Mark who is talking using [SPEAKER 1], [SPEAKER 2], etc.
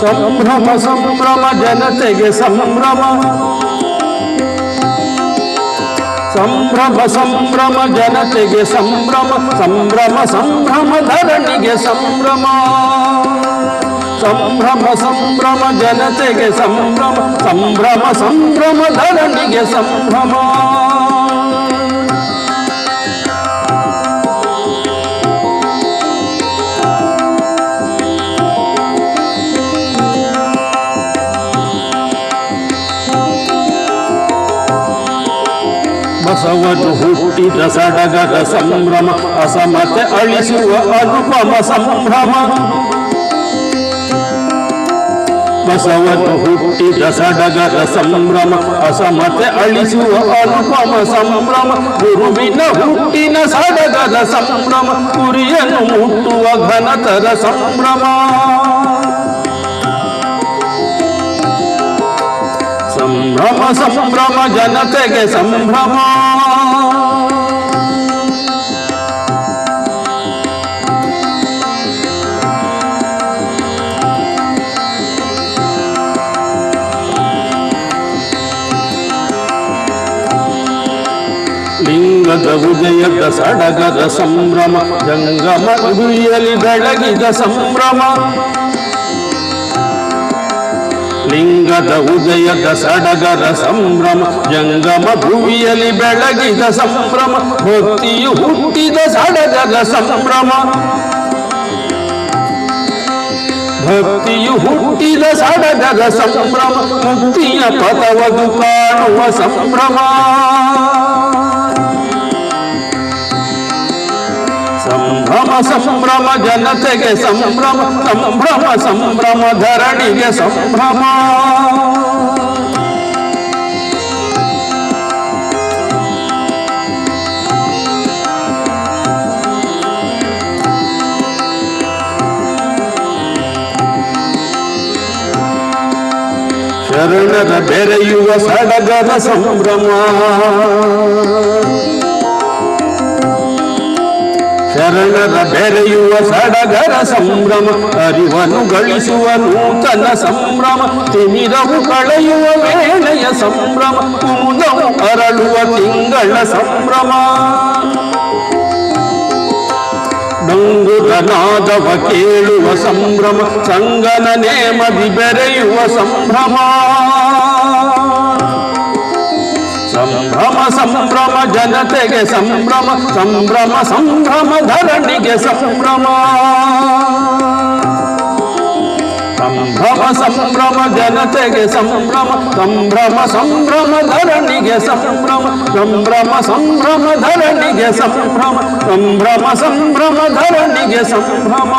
[SPEAKER 1] ಸಂಭ್ರಮ ಸಂಭ್ರಮ ಜನತೆಗೆ ಸಂಭ್ರಮ ಸಂಭ್ರಮ ಸಂಭ್ರಮ ಜನತೆಗೆ ಸಂಭ್ರಮ ಸಂಭ್ರಮ ಸಂಭ್ರಮ ಧರಣಿಗೆ ಸಂಭ್ರಮ ಸಂಭ್ರಮ ಸಂಭ್ರಮ ಜನತೆಗೆ ಸಂಭ್ರಮ ಸಂಭ್ರಮ ಸಂಭ್ರಮ ಧರಣಿಗೆ ಸಂಭ್ರಮ ಬಸವನು ಹುಟ್ಟಿದ ಸಡಗರ ಸಂಭ್ರಮ, ಅಸಮತೆ ಅಳಿಸುವ ಅನುಪಮ ಸಂಭ್ರಮ. ಬಸವನು ಹುಟ್ಟಿದ ಸಡಗರ ಸಂಭ್ರಮ, ಅಸಮತೆ ಅಳಿಸುವ ಅನುಪಮ ಸಂಭ್ರಮ. ಗುರುವಿನ ಹುಟ್ಟಿನ ಸಡಗರ ಸಂಭ್ರಮ ಗುರಿಯನ್ನು ಮುಟ್ಟುವ ಘನತರ ಸಂಭ್ರಮ. ಸಂಭ್ರಮ ಸಂಭ್ರಮ ಜನತೆಗೆ ಸಂಭ್ರಮ. ಲಿಂಗದ ಉದಯದ ಸಡಗದ ಸಂಭ್ರಮ ಜಂಗಮ ಗುರಿಯಲಿ ಬೆಳಗಿದ ಸಂಭ್ರಮ. ಲಿಂಗದ ಉದಯದ ಸಡಗರ ಸಂಭ್ರಮ, ಜಂಗಮ ಭುವಿಯಲ್ಲಿ ಬೆಳಗಿದ ಸಂಭ್ರಮ, ಭಕ್ತಿಯು ಹುಟ್ಟಿದ ಸಡಗರ ಸಂಭ್ರಮ. ಭಕ್ತಿಯು ಹುಟ್ಟಿದ ಸಡಗದ ಸಂಭ್ರಮ ಮುಕ್ತಿಯ ಪದವದು ಕಾಣುವ ಸಂಭ್ರಮ. ಸಂಭ್ರಮ ಸಂಭ್ರಮ ಜನತೆಗೆ ಸಂಭ್ರಮ ಸಂಭ್ರಮ ಸಂಭ್ರಮ ಧರಣಿಗೆ ಸಂಭ್ರಮ ಶರಣರ ಬೆರೆಯುವ ಸಡಗರ ಸಂಭ್ರಮ ಶರಣರ ಬೆರೆಯುವ ಸಡಗರ ಸಂಭ್ರಮ ಅರಿವನ್ನು ಗಳಿಸುವ ನೂತನ ಸಂಭ್ರಮ ತಿಮಿರವು ಕಳೆಯುವ ವೇಳೆಯ ಸಂಭ್ರಮ ಕುಮುದವು ಅರಳುವ ತಿಂಗಳ ಸಂಭ್ರಮ ಡಂಗುರ ನಾದವ ಕೇಳುವ ಸಂಭ್ರಮ ಸಂಗನ ನೇಮದಿ ಬೆರೆಯುವ ಸಂಭ್ರಮ ಸಂಭ್ರಮ ಸಂಭ್ರಮ ಜನತೆಗೆ ಸಂಭ್ರಮ ಸಂಭ್ರಮ ಸಂಭ್ರಮ ಧರಣಿಗೆ ಸಂಭ್ರಮ ಸಂಭ್ರಮ ಸಂಭ್ರಮ ಜನತೆಗೆ ಸಂಭ್ರಮ ಸಂಭ್ರಮ ಸಂಭ್ರಮ ಧರಣಿಗೆ ಸಂಭ್ರಮ ಸಂಭ್ರಮ ಸಂಭ್ರಮ ಧರಣಿಗೆ ಸಂಭ್ರಮ ಸಂಭ್ರಮ ಸಂಭ್ರಮ ಧರಣಿಗೆ ಸಂಭ್ರಮ